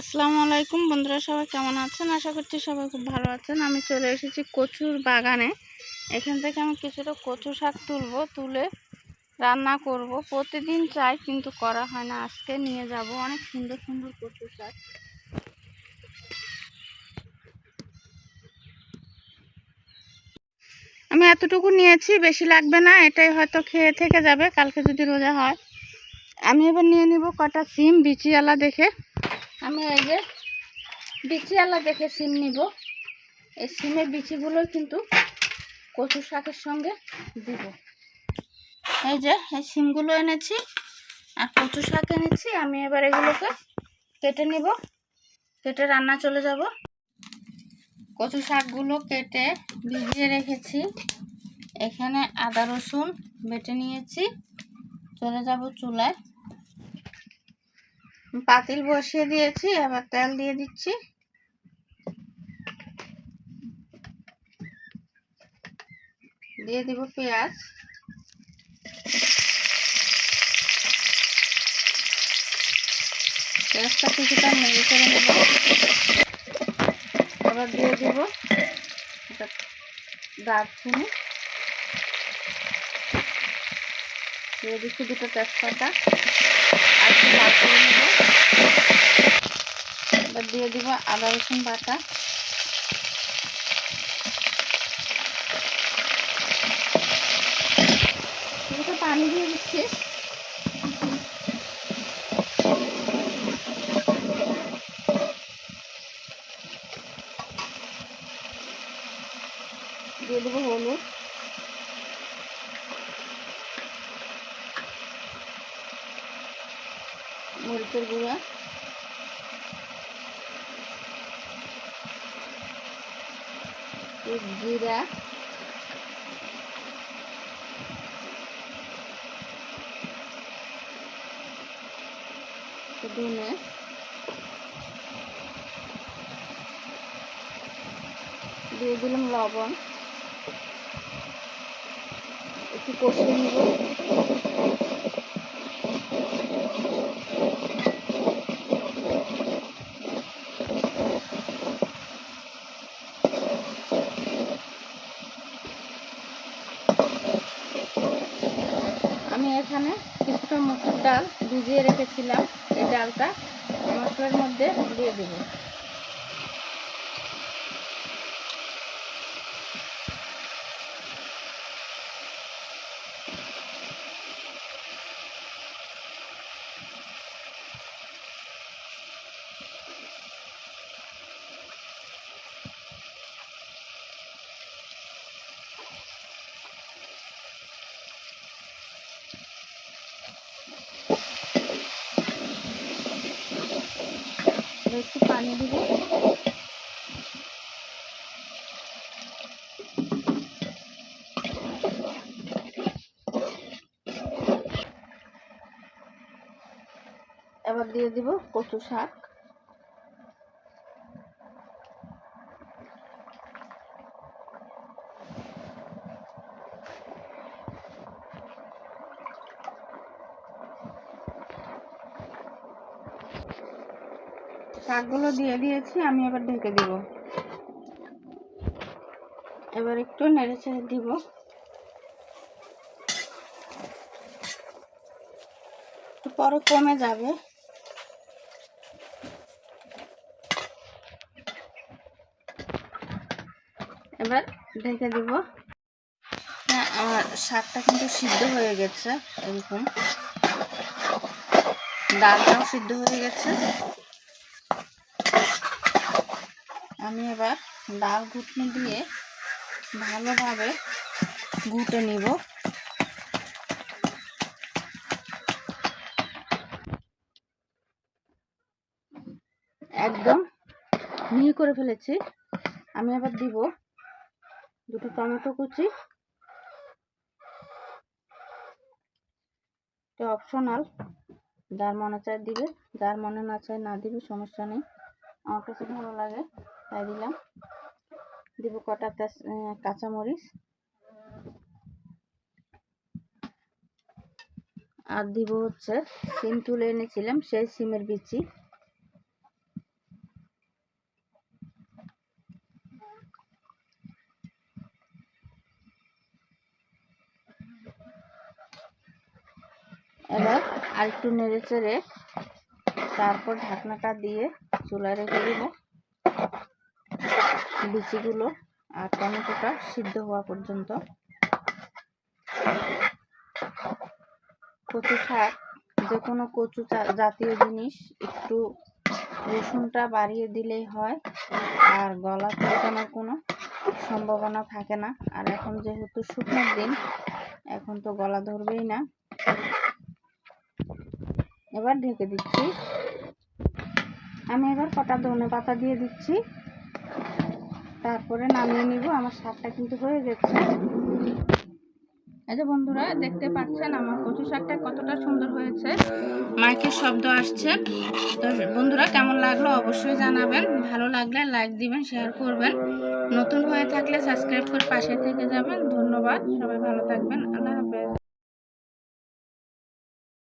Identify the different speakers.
Speaker 1: আসসালামু আলাইকুম বন্ধুরা, সবাই কেমন আছেন? আশা করছি সবাই খুব ভালো আছেন। আমি চলে এসেছি কচুর বাগানে। এখান থেকে আমি কিছুটা কচু শাক তুলবো, তুলে রান্না করব। প্রতিদিন চাই, কিন্তু করা হয় না। আজকে নিয়ে যাব অনেক সুন্দর সুন্দর কচু শাক। আমি এতটুকু নিয়েছি, বেশি লাগবে না। এটাই হয়তো খেয়ে থেকে যাবে, কালকে যদি রোজা হয়। আমি এবার নিয়ে নিব কটা সিম বিচিওয়ালা দেখে। আমি এই যে বিচিওয়ালা দেখে সিম নিব। এই সিমের বিচিগুলো কিন্তু কচু শাকের সঙ্গে দিব। এই যে, এই সিমগুলো এনেছি আর কচু শাক এনেছি। আমি এবার এগুলোকে কেটে নিব। কেটে রান্না চলে যাব। কচু শাকগুলো কেটে ভিজিয়ে রেখেছি। এখানে আদা রসুন বেটে নিয়েছি। চলে যাব চুলায়। পাতিল বসিয়ে দিয়েছি, এবার তেল দিয়ে দিচ্ছি। দিয়ে দিব পেঁয়াজ। পেঁয়াজটা কিছুটা নেড়ে করে নেব। আবার দিয়ে দিব দারচিনি। দিয়ে দিচ্ছি দুটো তেজপাতা। দিয়ে দিব আদা রসুন বাটা। পানি দিয়ে দিচ্ছি। দিয়ে দেবো মরিচের গুঁড়া। জিরা। ধনে। দিয়ে দিলাম লবণ। একটু কষিয়ে নিব আমি এখানে কিছুটা মুসুর ডাল ভিজিয়ে রেখেছিলাম। এই ডালটা মশলার মধ্যে দিয়ে দেবো। একটু পানি দিব। এবার দিয়ে দিব কচু শাক শাকগুলো দিয়ে দিয়েছি, আমি এবার ঢেকে দিব। এবার একটু নেড়ে চেড়ে দিব। পরে কমে যাবে। এবার ঢেকে দিব। হ্যাঁ আমার শাকটা কিন্তু সিদ্ধ হয়ে গেছে, এরকম। ডালটাও সিদ্ধ হয়ে গেছে। আমি এবার ডাল ঘুটনি দিয়ে ভালোভাবে ঘুটে নিব। একদম মিহি করে ফেলেছি। আমি আবার দিব দুটো টমেটো কুচি। অপশনাল যার মনে চায় দিবে, যার মনে না চায় না দিবে, সমস্যা নেই। আমার কাছে ভালো লাগে। তাই দিলাম। দিব কটা কাঁচামরিচ। আর দিব হচ্ছে সিম তুলে এনেছিলাম, সেই সিমের বিচি। এবার আর একটু নেড়ে চেড়ে তারপর ঢাকনাটা দিয়ে চুলা রেখে দেবো। বিচিগুলো আর টমেটোটা সিদ্ধ হওয়া পর্যন্ত। কচু শাক যে কোনো কচু জাতীয় জিনিস, একটু রসুনটা বাড়িয়ে দিলেই হয়। আর গলা চুলকানোর কোনো সম্ভাবনা থাকে না। আর এখন যেহেতু শুকনোর দিন, এখন তো গলা ধরবেই না। এবার ঢেকে দিচ্ছি। আমি এবার কটা ধনে পাতা দিয়ে দিচ্ছি। তারপরে নামিয়ে নিব, আমার শাকটা কিন্তু হয়ে গেছে। এই যে বন্ধুরা, দেখতে পাচ্ছেন আমার কচু শাকটা কতটা সুন্দর হয়েছে। মাইকের শব্দ আসছে। তো বন্ধুরা, কেমন লাগল অবশ্যই জানাবেন। ভালো লাগলে লাইক দিবেন শেয়ার করবেন। নতুন হয়ে থাকলে সাবস্ক্রাইব করে পাশে থেকে যাবেন। ধন্যবাদ। সবাই ভালো থাকবেন। আল্লাহ হাফেজ।